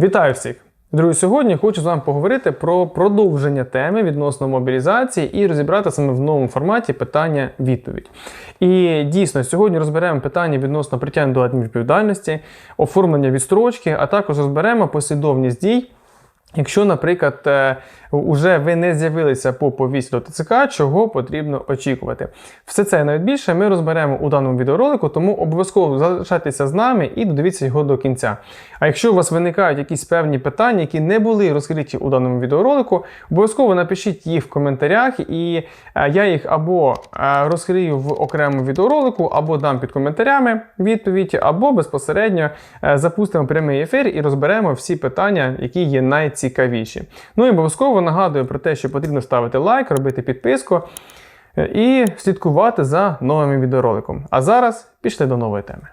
Вітаю всіх! Друзі, сьогодні хочу з вами поговорити про продовження теми відносно мобілізації і розібрати саме в новому форматі питання-відповідь. І дійсно, сьогодні розберемо питання відносно притягнення до адмінвідповідальності, оформлення відстрочки, а також розберемо послідовність дій. Якщо, наприклад, е, уже ви не з'явилися по повісті до ТЦК, чого потрібно очікувати. Все це навіть більше ми розберемо у даному відеоролику, тому обов'язково залишайтеся з нами і додивіться його до кінця. А якщо у вас виникають якісь певні питання, які не були розкриті у даному відеоролику, обов'язково напишіть їх в коментарях, і е, я їх або е, розкрию в окремому відеоролику, або дам під коментарями відповідь, або безпосередньо запустимо прямий ефір і розберемо всі питання, які є найцікавіші. Ну і обов'язково нагадую про те, що потрібно ставити лайк, робити підписку е, і слідкувати за новими відеороликом. А зараз пішли до нової теми.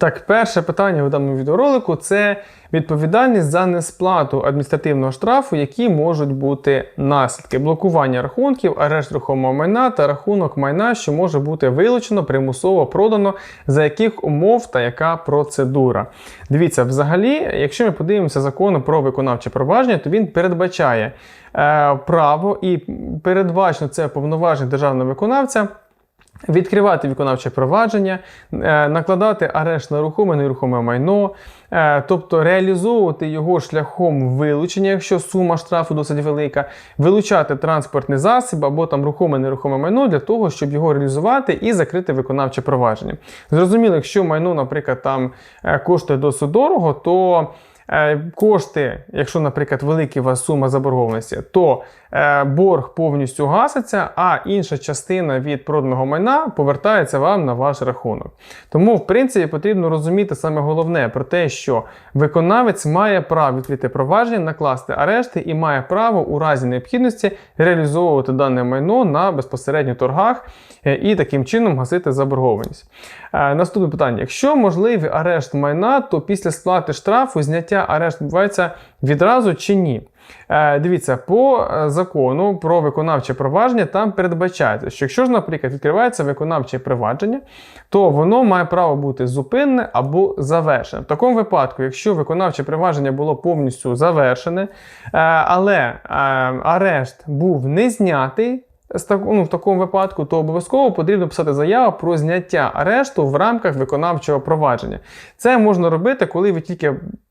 Так, перше питання у даному відеоролику це відповідальність за несплату адміністративного штрафу, які можуть бути наслідки блокування рахунків, арешт рухомого майна та рахунок майна, що може бути вилучено, примусово продано, за яких умов та яка процедура. Дивіться, взагалі, якщо ми подивимося закону про виконавче провадження, то він передбачає е, право і передбачено це повноваження державного виконавця. Відкривати виконавче провадження, е, накладати арешт на рухоме нерухоме майно, е, тобто реалізовувати його шляхом вилучення, якщо сума штрафу досить велика, вилучати транспортний засіб або там рухоме нерухоме майно для того, щоб його реалізувати і закрити виконавче провадження. Зрозуміло, якщо майно, наприклад, там е, коштує досить дорого, то Кошти, якщо, наприклад, велика у вас сума заборгованості, то е, борг повністю гаситься, а інша частина від проданого майна повертається вам на ваш рахунок. Тому, в принципі, потрібно розуміти саме головне про те, що виконавець має право відкрити провадження, накласти арешти і має право у разі необхідності реалізовувати дане майно на безпосередньо торгах е, і таким чином гасити заборгованість. Е, наступне питання: якщо можливий арешт майна, то після сплати штрафу зняття арешт відбувається відразу чи ні? Е, дивіться, по закону про виконавче провадження там передбачається, що якщо ж, наприклад, відкривається виконавче провадження, то воно має право бути зупинне або завершене. В такому випадку, якщо виконавче провадження було повністю завершене, але арешт був не знятий, ну, в такому випадку, то обов'язково потрібно писати заяву про зняття арешту в рамках виконавчого провадження. Це можна робити, коли ви тільки Е,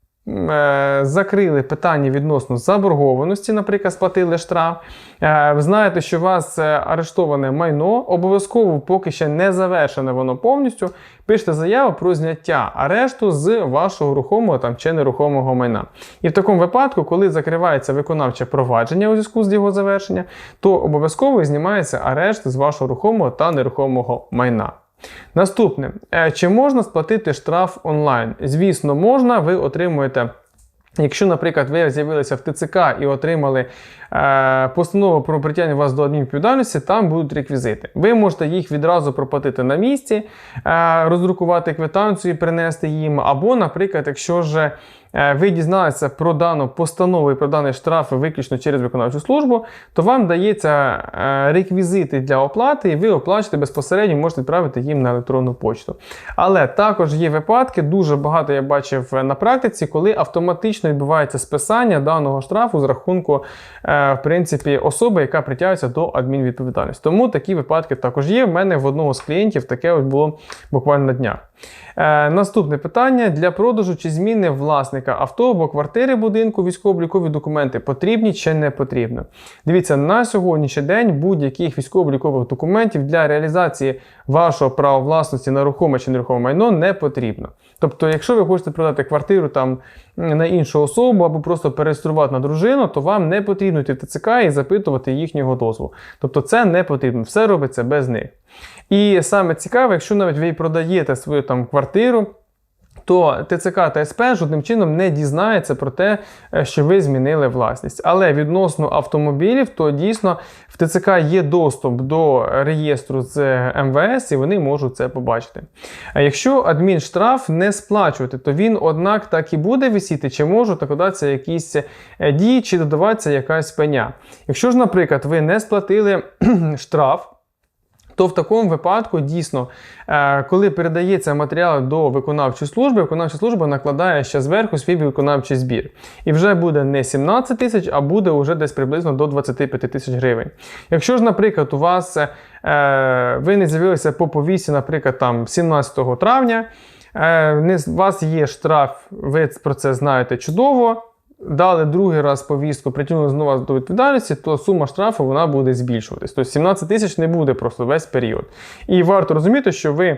закрили питання відносно заборгованості, наприклад, сплатили штраф. Е, ви знаєте, що у вас е, арештоване майно, обов'язково, поки ще не завершене воно повністю, пишете заяву про зняття арешту з вашого рухомого там, чи нерухомого майна. І в такому випадку, коли закривається виконавче провадження у зв'язку з його завершенням, то обов'язково знімається арешт з вашого рухомого та нерухомого майна. Наступне, е, чи можна сплатити штраф онлайн? Звісно, можна, ви отримуєте. Якщо, наприклад, ви з'явилися в ТЦК і отримали е, постанову про притягнення вас до адмінвідповідальності, там будуть реквізити. Ви можете їх відразу проплатити на місці, е, роздрукувати квитанцію і принести їм. Або, наприклад, якщо ж ви дізналися про дану постанову і про даний штраф виключно через виконавчу службу, то вам дається е, реквізити для оплати, і ви оплачуєте безпосередньо, можете відправити їм на електронну почту. Але також є випадки, дуже багато я бачив на практиці, коли автоматично відбувається списання даного штрафу з рахунку е, в принципі, особи, яка притягується до адмінвідповідальності. Тому такі випадки також є. В мене в одного з клієнтів таке от було буквально на днях. Е, Наступне питання: для продажу чи зміни власника авто або квартири будинку військово-облікові документи потрібні чи не потрібно. Дивіться, на сьогоднішній день будь-яких військово-облікових документів для реалізації вашого права власності на рухоме чи нерухоме майно не потрібно. Тобто, якщо ви хочете продати квартиру там на іншу особу або просто переєструвати на дружину, то вам не потрібно йти в ТЦК і запитувати їхнього дозволу. Тобто це не потрібно, все робиться без них. І саме цікаве, якщо навіть ви продаєте свою там квартиру то ТЦК та СП жодним чином не дізнається про те, е, що ви змінили власність. Але відносно автомобілів, то дійсно в ТЦК є доступ до реєстру з МВС, і вони можуть це побачити. А якщо адмінштраф не сплачувати, то він, однак, так і буде висіти, чи можуть накладатися якісь е, дії, чи додаватися якась пеня. Якщо ж, наприклад, ви не сплатили штраф. То в такому випадку дійсно, е, коли передається матеріал до виконавчої служби, виконавча служба накладає ще зверху свій виконавчий збір. І вже буде не 17 тисяч, а буде вже десь приблизно до 25 тисяч гривень. Якщо ж, наприклад, у вас е, ви не з'явилися по повісті, наприклад, там 17 травня, е, у вас є штраф, ви про це знаєте чудово дали другий раз повістку, притягнули знову до відповідальності, то сума штрафу вона буде збільшуватись. Тобто 17 тисяч не буде просто весь період. І варто розуміти, що ви.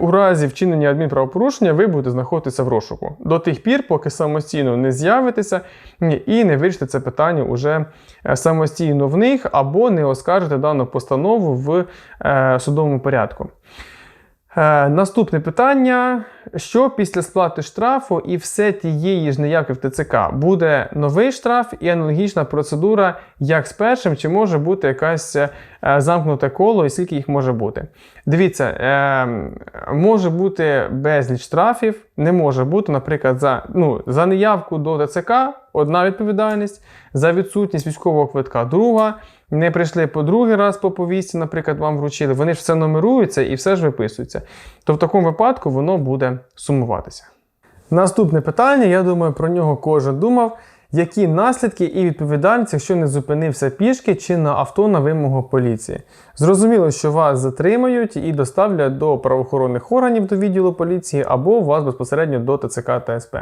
У разі вчинення адмінправопорушення ви будете знаходитися в розшуку до тих пір, поки самостійно не з'явитеся і не вирішите це питання уже е, самостійно в них, або не оскаржите дану постанову в е, судовому порядку. Е, наступне питання: що після сплати штрафу і все тієї ж неявки в ТЦК буде новий штраф і аналогічна процедура, як з першим, чи може бути якась е, замкнуте коло, і скільки їх може бути? Дивіться, е, може бути безліч штрафів, не може бути, наприклад, за ну, за неявку до ТЦК одна відповідальність, за відсутність військового квитка друга не прийшли по другий раз по повісті, наприклад, вам вручили, вони ж все нумеруються і все ж виписується. То в такому випадку воно буде сумуватися. Наступне питання, я думаю, про нього кожен думав. Які наслідки і відповідальність, якщо не зупинився пішки чи на авто на вимогу поліції? Зрозуміло, що вас затримають і доставлять до правоохоронних органів до відділу поліції або вас безпосередньо до ТЦК та СП.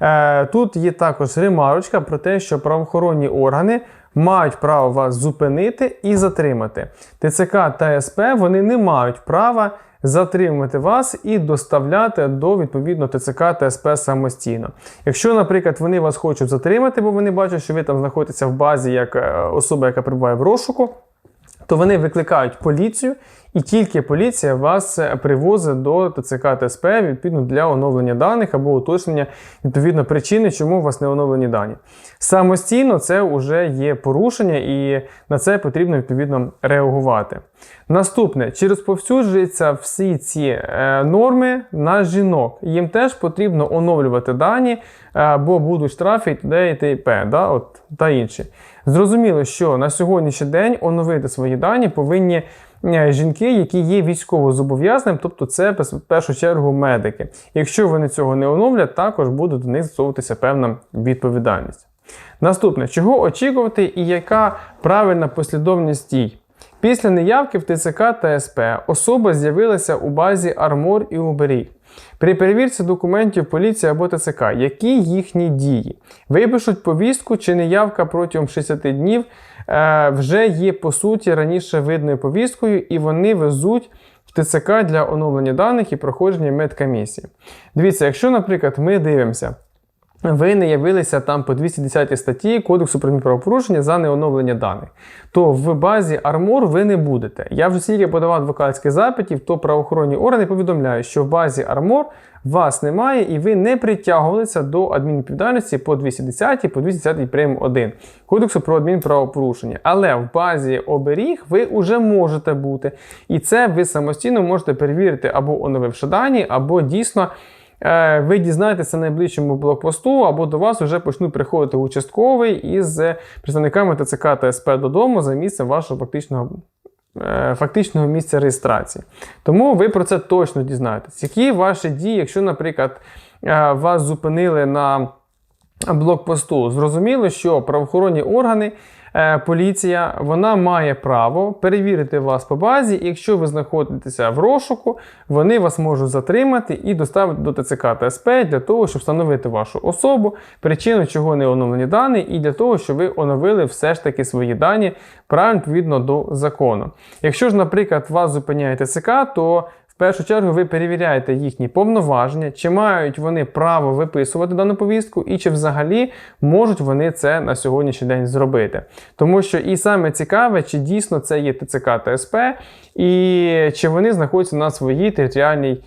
Е, Тут є також ремарочка про те, що правоохоронні органи мають право вас зупинити і затримати. ТЦК та СП вони не мають права затримувати вас і доставляти до відповідно ТЦК та СП самостійно. Якщо, наприклад, вони вас хочуть затримати, бо вони бачать, що ви там знаходитеся в базі як е, особа, яка перебуває в розшуку, то вони викликають поліцію і тільки поліція вас е, привозить до ТЦК ТСП відповідно для оновлення даних або уточнення відповідно причини, чому у вас не оновлені дані. Самостійно це вже є порушення, і на це потрібно відповідно реагувати. Наступне, чи розповсюджуються всі ці е, норми на жінок? Їм теж потрібно оновлювати дані, е, бо будуть штрафи і т.д. і т.п. Да? От, та інші. Зрозуміло, що на сьогоднішній день оновити свої дані повинні Е, жінки, які є військово зобов'язаним, тобто це в першу чергу медики. Якщо вони цього не оновлять, також буде до них застосовуватися певна відповідальність. Наступне, чого очікувати і яка правильна послідовність дій? Після неявки в ТЦК та СП особа з'явилася у базі Армор і Уберіг. При перевірці документів поліції або ТЦК, які їхні дії? Випишуть повістку чи неявка протягом 60 днів Е, вже є по суті раніше видною повісткою, і вони везуть ТЦК для оновлення даних і проходження медкомісії. Дивіться, якщо, наприклад, ми дивимося. Ви не явилися там по 210 статті Кодексу про правопорушення за неоновлення даних, то в базі Армор ви не будете. Я вже стільки подавав адвокатських запитів, то правоохоронні органи повідомляють, що в базі Армор вас немає і ви не притягувалися до адмінвідповідальності по 210 по 210 прим. 1 Кодексу про адмінправопорушення. Але в базі оберіг ви вже можете бути. І це ви самостійно можете перевірити або оновивши дані, або дійсно. Е, ви дізнаєтеся на найближчому блокпосту, або до вас вже почнуть приходити участковий із представниками ТЦК та СП додому за місцем вашого фактичного е, фактичного місця реєстрації. Тому ви про це точно дізнаєтесь. Які ваші дії, якщо, наприклад, е, вас зупинили на блокпосту, зрозуміло, що правоохоронні органи поліція вона має право перевірити вас по базі, і якщо ви знаходитеся в розшуку, вони вас можуть затримати і доставити до ТЦК та СП для того, щоб встановити вашу особу, причину, чого не оновлені дані, і для того, щоб ви оновили все ж таки свої дані правильно відповідно до закону. Якщо ж, наприклад, вас зупиняє ТЦК, то в першу чергу ви перевіряєте їхні повноваження, чи мають вони право виписувати дану повістку, і чи взагалі можуть вони це на сьогоднішній день зробити. Тому що і саме цікаве, чи дійсно це є ТЦК та і чи вони знаходяться на своїй територіальній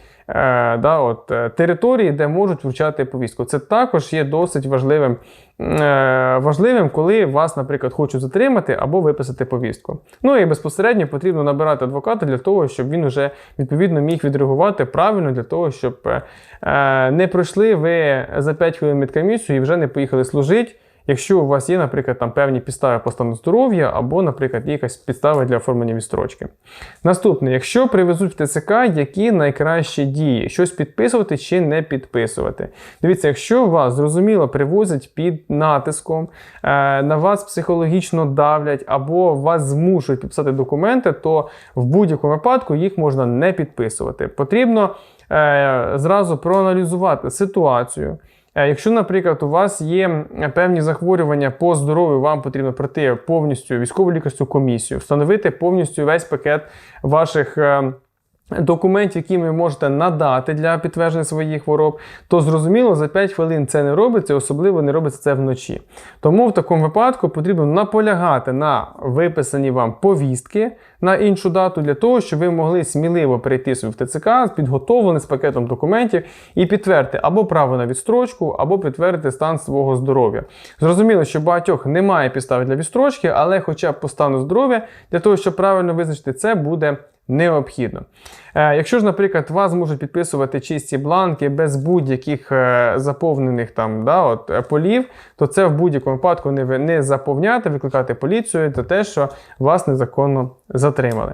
да, от, е, території, де можуть вручати повістку. Це також є досить важливим, е, важливим, коли вас, наприклад, хочуть затримати або виписати повістку. Ну і безпосередньо потрібно набирати адвоката для того, щоб він вже відповідно міг відреагувати правильно для того, щоб е, е, не пройшли ви за 5 хвилин медкомісію і вже не поїхали служити. Якщо у вас є, наприклад, там певні підстави по стану здоров'я, або, наприклад, якась підстава для оформлення відстрочки. Наступне, якщо привезуть в ТЦК, які найкращі дії, щось підписувати чи не підписувати. Дивіться, якщо вас зрозуміло привозять під натиском, е, на вас психологічно давлять, або вас змушують підписати документи, то в будь-якому випадку їх можна не підписувати. Потрібно е, зразу проаналізувати ситуацію. Е, Якщо, наприклад, у вас є певні захворювання по здоров'ю, вам потрібно пройти повністю військову лікарську комісію, встановити повністю весь пакет ваших. Документів, які ви можете надати для підтвердження своїх хвороб, то зрозуміло, за 5 хвилин це не робиться, особливо не робиться це вночі. Тому в такому випадку потрібно наполягати на виписані вам повістки на іншу дату для того, щоб ви могли сміливо прийти собі в ТЦК підготовлений з пакетом документів і підтвердити або право на відстрочку, або підтвердити стан свого здоров'я. Зрозуміло, що багатьох немає підстав для відстрочки, але хоча б по стану здоров'я, для того, щоб правильно визначити це, буде необхідно. Е, якщо ж, наприклад, вас можуть підписувати чисті бланки без будь-яких е, заповнених там да, от, е, полів, то це в будь-якому випадку не, не заповняти, викликати поліцію за те, що вас незаконно затримали.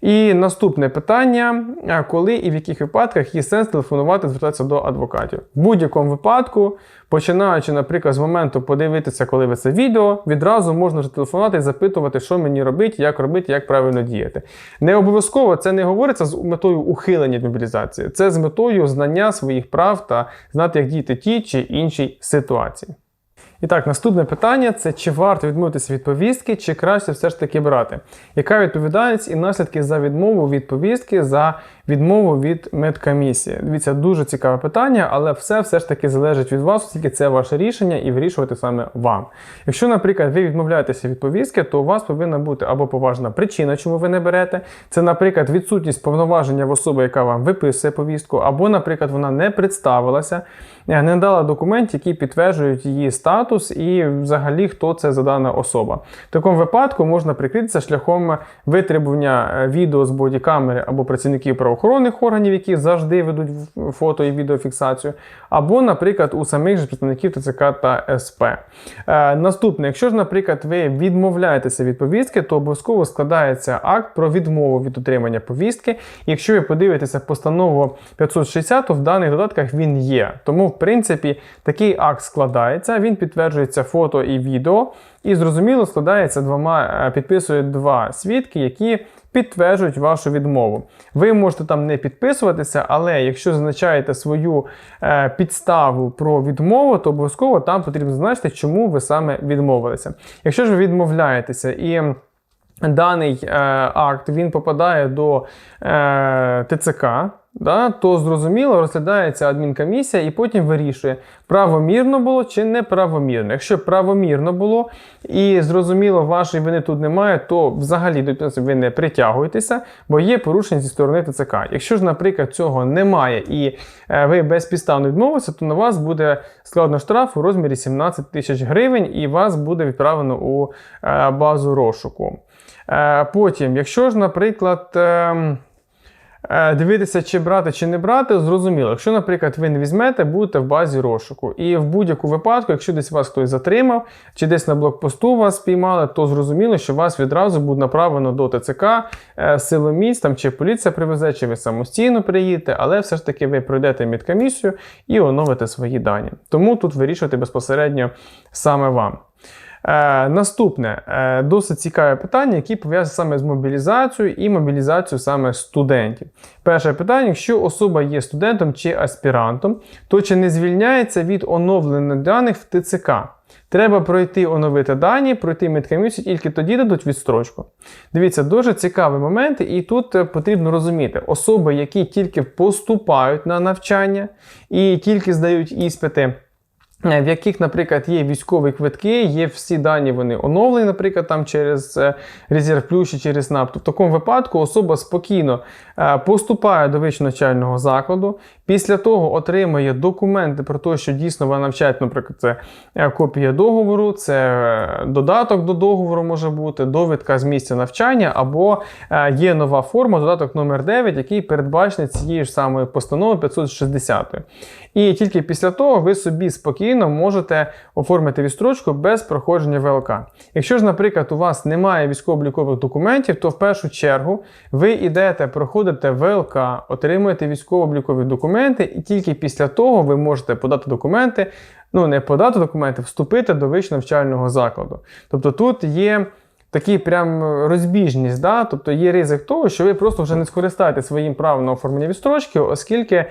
І наступне питання: коли і в яких випадках є сенс телефонувати, звертатися до адвокатів? В будь-якому випадку, починаючи, наприклад, з моменту подивитися, коли ви це відео, відразу можна вже телефонувати і запитувати, що мені робити, як робити, як правильно діяти. Не обов'язково це не говориться з метою ухилення від мобілізації, це з метою знання своїх прав та знати, як діяти тій чи іншій ситуації. І так, наступне питання це чи варто відмовитися від повістки, чи краще все ж таки брати? Яка відповідальність і наслідки за відмову від повістки, за відмову від медкомісії? Дивіться, дуже цікаве питання, але все все ж таки залежить від вас, оскільки це ваше рішення і вирішувати саме вам. Якщо, наприклад, ви відмовляєтеся від повістки, то у вас повинна бути або поважна причина, чому ви не берете. Це, наприклад, відсутність повноваження в особи, яка вам виписує повістку, або, наприклад, вона не представилася, е, не дала документів, які підтверджують її статус і взагалі хто це за дана особа. В такому випадку можна прикритися шляхом витребування е, відео з бодікамери або працівників правоохоронних органів, які завжди ведуть фото і відеофіксацію, або, наприклад, у самих же представників ТЦК та СП. Е, наступне, якщо ж, наприклад, ви відмовляєтеся від повістки, то обов'язково складається акт про відмову від отримання повістки. Якщо ви подивитеся постанову 560, то в даних додатках він є. Тому, в принципі, такий акт складається, він підтверджується фото і відео, і зрозуміло складається двома, е, підписують два свідки, які підтверджують вашу відмову. Ви можете там не підписуватися, але якщо зазначаєте свою е, підставу про відмову, то обов'язково там потрібно зазначити, чому ви саме відмовилися. Якщо ж ви відмовляєтеся і даний е, акт він попадає до е, ТЦК, да, то зрозуміло розглядається адмінкомісія і потім вирішує, правомірно було чи неправомірно. Якщо правомірно було і зрозуміло, вашої вини тут немає, то взагалі до ви не притягуєтеся, бо є порушення зі сторони ТЦК. Якщо ж, наприклад, цього немає і е, ви безпідставно відмовилися, то на вас буде складно штраф у розмірі 17 тисяч гривень, і вас буде відправлено у е, базу розшуку. Е, Потім, якщо ж, наприклад, ем, дивитися, чи брати, чи не брати, зрозуміло. Якщо, наприклад, ви не візьмете, будете в базі розшуку. І в будь-яку випадку, якщо десь вас хтось затримав, чи десь на блокпосту вас спіймали, то зрозуміло, що вас відразу буде направлено до ТЦК, е, силоміць, там чи поліція привезе, чи ви самостійно приїдете, але все ж таки ви пройдете медкомісію і оновите свої дані. Тому тут вирішувати безпосередньо саме вам. Е, наступне е, досить цікаве питання, яке пов'язане саме з мобілізацією і мобілізацією саме студентів. Перше питання: якщо особа є студентом чи аспірантом, то чи не звільняється від оновлення даних в ТЦК? Треба пройти оновити дані, пройти медкомісію, тільки тоді дадуть відстрочку. Дивіться, дуже цікавий момент, і тут е, потрібно розуміти, особи, які тільки поступають на навчання і тільки здають іспити. Е, в яких, наприклад, є військові квитки, є всі дані, вони оновлені, наприклад, там через е, резерв плюс чи через НАП. То в такому випадку особа спокійно е, поступає до вищого навчального закладу, після того отримує документи про те, що дійсно вона навчає, наприклад, це копія договору, це додаток до договору може бути, довідка з місця навчання, або є нова форма, додаток номер 9, який передбачений цією ж самою постановою 560. І тільки після того ви собі спокійно можете оформити відстрочку без проходження ВЛК. Якщо ж, наприклад, у вас немає військово-облікових документів, то в першу чергу ви йдете, проходите ВЛК, отримуєте військово-облікові документи, і тільки після того ви можете подати документи, ну не подати документи, вступити до вищого навчального закладу. Тобто тут є. Такий прям розбіжність, да? тобто є ризик того, що ви просто вже не скористаєте своїм правом на оформлення відстрочки, оскільки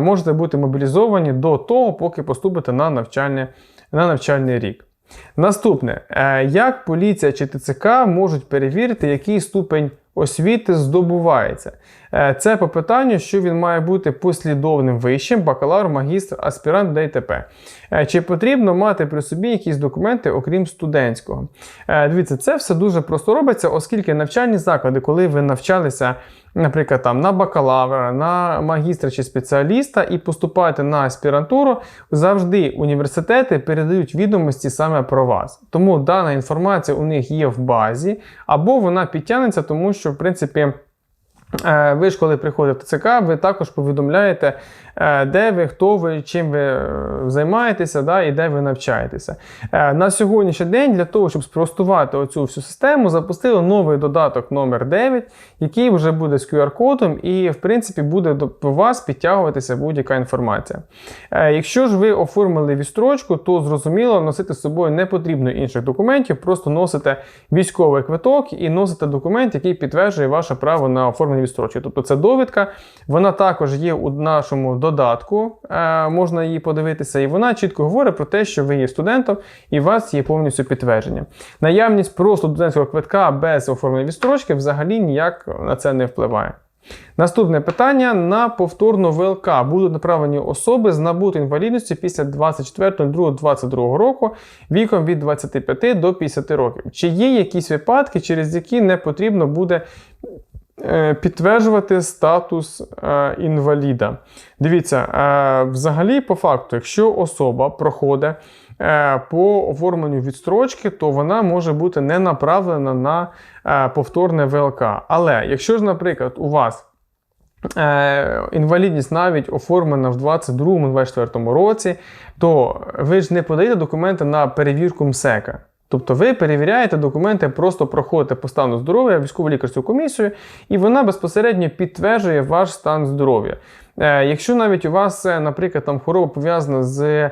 можете бути мобілізовані до того, поки поступите на, навчальне, на навчальний рік. Наступне, Е, як поліція чи ТЦК можуть перевірити, який ступень освіти здобувається? Е, Це по питанню, що він має бути послідовним вищим, бакалавр, магістр, аспірант ДТП. Е, Чи потрібно мати при собі якісь документи, окрім студентського? Е, Дивіться, це все дуже просто робиться, оскільки навчальні заклади, коли ви навчалися, наприклад, там на бакалавра, на магістра чи спеціаліста і поступаєте на аспірантуру, завжди університети передають відомості саме про вас. Тому дана інформація у них є в базі, або вона підтягнеться, тому що, в принципі. Е, Ви ж, коли приходите в ТЦК, ви також повідомляєте, е, де ви, хто ви, чим ви е, займаєтеся, да, і де ви навчаєтеся. На сьогоднішній день для того, щоб спростувати оцю всю систему, запустили новий додаток номер 9 який вже буде з QR-кодом, і, в принципі, буде до вас підтягуватися будь-яка інформація. Якщо ж ви оформили відстрочку, то зрозуміло, носити з собою не потрібно інших документів, просто носите військовий квиток і носите документ, який підтверджує ваше право на оформлення відстрочки. Тобто це довідка, вона також є у нашому додатку, е, можна її подивитися, і вона чітко говорить про те, що ви є студентом і у вас є повністю підтвердження. Наявність просто студентського квитка без оформлення відстрочки взагалі ніяк на це не впливає. Наступне питання на повторну ВЛК будуть направлені особи з набутою інвалідністю після 24.02.22 року віком від 25 до 50 років. Чи є якісь випадки, через які не потрібно буде підтверджувати статус е, інваліда? Дивіться, е, взагалі, по факту, якщо особа проходить е, по оформленню відстрочки, то вона може бути не направлена на е, повторне ВЛК. Але якщо ж, наприклад, у вас е, інвалідність навіть оформлена в 22-24 році, то ви ж не подаєте документи на перевірку МСЕКа. Тобто ви перевіряєте документи, просто проходите по стану здоров'я, військову лікарську комісію, і вона безпосередньо підтверджує ваш стан здоров'я. Е, якщо навіть у вас, е, наприклад, там хвороба пов'язана з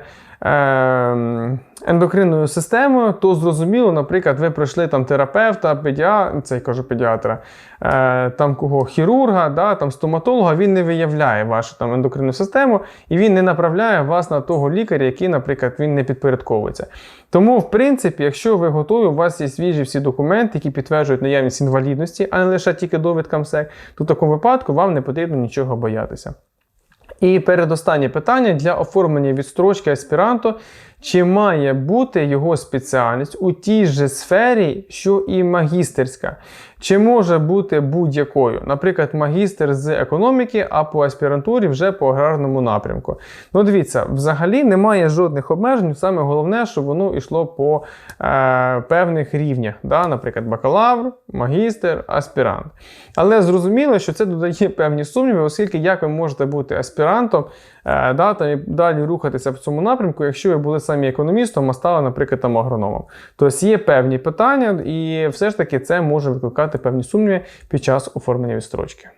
ендокринною системою, то зрозуміло, наприклад, ви пройшли там терапевта, педіатра, це я кажу педіатра, е, там кого хірурга, да, там стоматолога, він не виявляє вашу там ендокринну систему і він не направляє вас на того лікаря, який, наприклад, він не підпорядковується. Тому, в принципі, якщо ви готові, у вас є свіжі всі документи, які підтверджують наявність інвалідності, а не лише тільки довідка МСЕК, то в такому випадку вам не потрібно нічого боятися. І передостаннє питання для оформлення відстрочки аспіранту. Чи має бути його спеціальність у тій же сфері, що і магістерська? Чи може бути будь-якою? Наприклад, магістр з економіки, а по аспірантурі вже по аграрному напрямку. Ну, дивіться, взагалі немає жодних обмежень. Саме головне, щоб воно йшло по е, певних рівнях. Да? Наприклад, бакалавр, магістр, аспірант. Але зрозуміло, що це додає певні сумніви, оскільки як ви можете бути аспірантом, да, та і далі рухатися в цьому напрямку, якщо ви були самі економістом, а стали, наприклад, там агрономом. Тобто є певні питання, і все ж таки це може викликати певні сумніви під час оформлення відстрочки.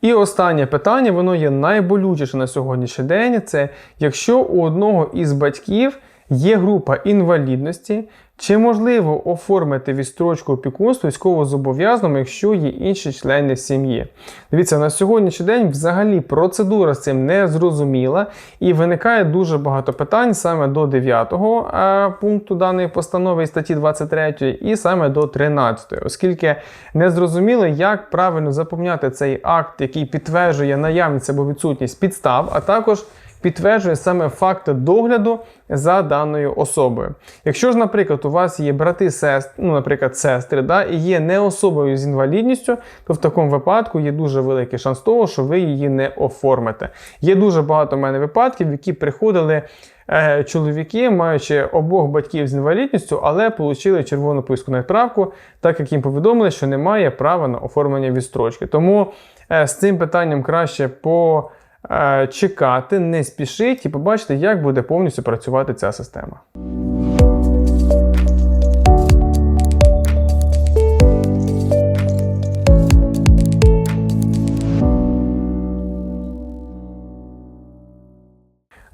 І останнє питання, воно є найболючіше на сьогоднішній день. Це якщо у одного із батьків є група інвалідності, чи можливо оформити відстрочку опікунства військовозобов'язаному, якщо є інші члени сім'ї? Дивіться, на сьогоднішній день взагалі процедура з цим не зрозуміла і виникає дуже багато питань саме до 9 е, пункту даної постанови і статті 23 і саме до 13, оскільки не зрозуміло, як правильно заповняти цей акт, який підтверджує наявність або відсутність підстав, а також підтверджує саме факт догляду за даною особою. Якщо ж, наприклад, у вас є брати сестри, ну, наприклад, сестри, да, і є не особою з інвалідністю, то в такому випадку є дуже великий шанс того, що ви її не оформите. Є дуже багато в мене випадків, які приходили. е, Чоловіки, маючи обох батьків з інвалідністю, але отримали червону повістку на відправку, так як їм повідомили, що немає права на оформлення відстрочки. Тому е, з цим питанням краще почекати, не спішіть і побачити, як буде повністю працювати ця система.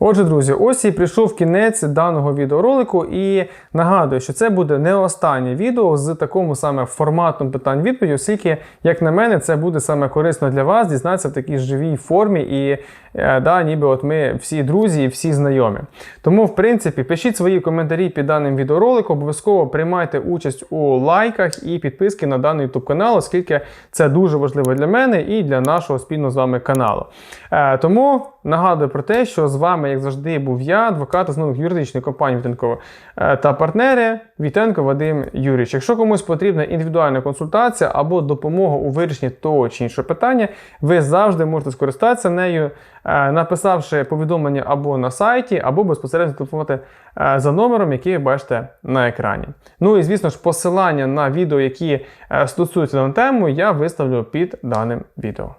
Отже, друзі, ось і прийшов кінець даного відеоролику, і нагадую, що це буде не останнє відео з такому саме форматом питань відповіді, оскільки, як на мене, це буде саме корисно для вас дізнатися в такій живій формі, і е, да, ніби от ми всі друзі і всі знайомі. Тому, в принципі, пишіть свої коментарі під даним відеороликом, обов'язково приймайте участь у лайках і підписки на даний YouTube канал, оскільки це дуже важливо для мене і для нашого спільного з вами каналу. Е, тому нагадую про те, що з вами, як завжди, був я, адвокат основник юридичної компанії Вітенко е, та партнери Вітенко Вадим Юрійович. Якщо комусь потрібна індивідуальна консультація або допомога у вирішенні того чи іншого питання, ви завжди можете скористатися нею, е, написавши повідомлення або на сайті, або безпосередньо телефонувати е, за номером, який ви бачите на екрані. Ну і звісно ж, посилання на відео, які стосуються даної теми, я виставлю під даним відео.